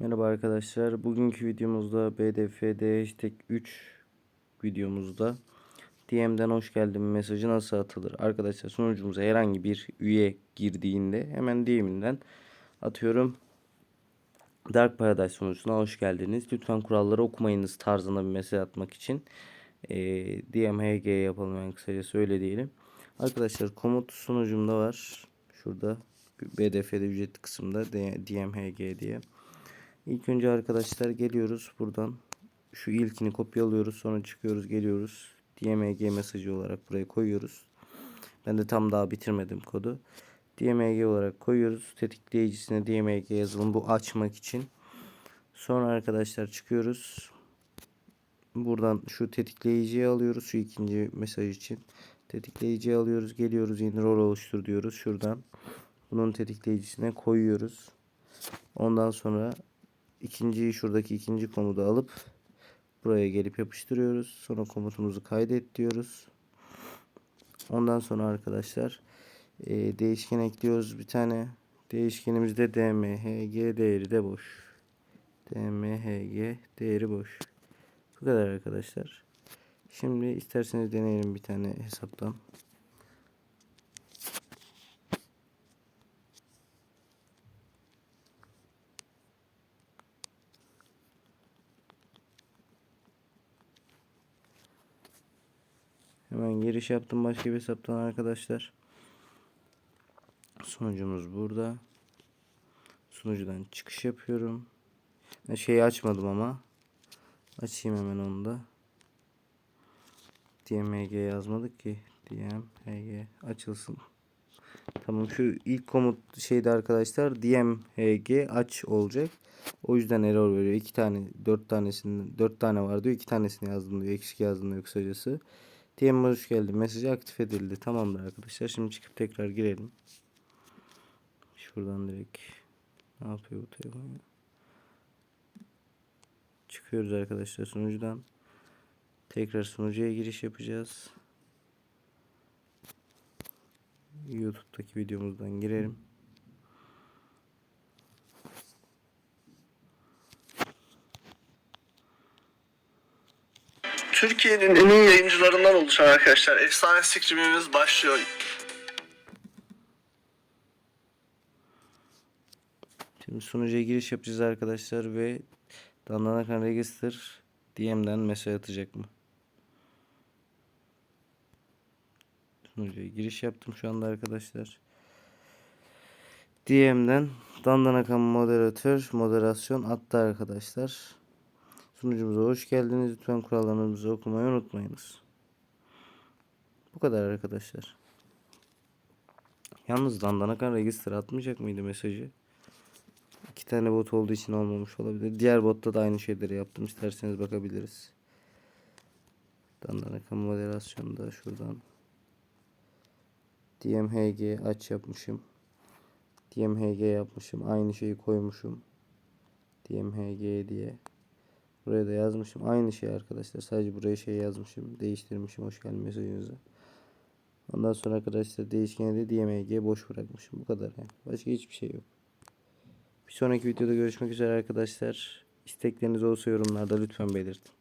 Merhaba arkadaşlar. Bugünkü videomuzda BDFD hashtag 3 videomuzda DM'den hoş geldin mesajı nasıl atılır? Arkadaşlar sunucumuza herhangi bir üye girdiğinde hemen DM'inden atıyorum. Dark Paradise sunucuna hoş geldiniz. Lütfen kuralları okumayınız tarzında bir mesaj atmak için e, DMHG yapalım en kısaca öyle diyelim. Arkadaşlar komut sunucumda var. Şurada BDF'de ücretli kısımda DMHG diye. İlk önce arkadaşlar geliyoruz buradan. Şu ilkini kopyalıyoruz. Sonra çıkıyoruz geliyoruz. DMG mesajı olarak buraya koyuyoruz. Ben de tam daha bitirmedim kodu. DMG olarak koyuyoruz. Tetikleyicisine DMG yazılım bu açmak için. Sonra arkadaşlar çıkıyoruz. Buradan şu tetikleyiciyi alıyoruz. Şu ikinci mesaj için. Tetikleyiciyi alıyoruz. Geliyoruz yeni rol oluştur diyoruz. Şuradan. Bunun tetikleyicisine koyuyoruz. Ondan sonra ikinci şuradaki ikinci komutu alıp buraya gelip yapıştırıyoruz. Sonra komutumuzu kaydet diyoruz. Ondan sonra arkadaşlar e, değişken ekliyoruz bir tane. Değişkenimizde dmhg değeri de boş. dmhg değeri boş. Bu kadar arkadaşlar. Şimdi isterseniz deneyelim bir tane hesaptan. Hemen giriş yaptım başka bir hesaptan arkadaşlar. Sunucumuz burada. Sunucudan çıkış yapıyorum. Şeyi açmadım ama. Açayım hemen onu da. DMG yazmadık ki. DMHG açılsın. Tamam şu ilk komut şeydi arkadaşlar. DMHG aç olacak. O yüzden error veriyor. İki tane, dört tanesinin, dört tane var diyor. İki tanesini yazdım diyor. Eksik yazdım diyor kısacası. DM hoş geldin. Mesajı aktif edildi. Tamamdır arkadaşlar. Şimdi çıkıp tekrar girelim. Şuradan direkt ne yapıyor bu telefon ya? Çıkıyoruz arkadaşlar sunucudan. Tekrar sunucuya giriş yapacağız. YouTube'daki videomuzdan girelim. Türkiye'nin en iyi yayıncılarından oluşan arkadaşlar efsane streamimiz başlıyor. Şimdi sunucuya giriş yapacağız arkadaşlar ve Dandanakan Register DM'den mesaj atacak mı? Sunucuya giriş yaptım şu anda arkadaşlar. DM'den Dandanakan moderatör moderasyon attı arkadaşlar. Sunucumuza hoş geldiniz. Lütfen kurallarımızı okumayı unutmayınız. Bu kadar arkadaşlar. Yalnız Dandanakan Register atmayacak mıydı mesajı? İki tane bot olduğu için olmamış olabilir. Diğer botta da aynı şeyleri yaptım. İsterseniz bakabiliriz. Dandanakan moderasyonda şuradan. DMHG aç yapmışım. DMHG yapmışım. Aynı şeyi koymuşum. DMHG diye. Buraya da yazmışım. Aynı şey arkadaşlar. Sadece buraya şey yazmışım. Değiştirmişim. Hoş geldin mesajınızı. Ondan sonra arkadaşlar değişkeni de DMG boş bırakmışım. Bu kadar yani. Başka hiçbir şey yok. Bir sonraki videoda görüşmek üzere arkadaşlar. İstekleriniz olsa yorumlarda lütfen belirtin.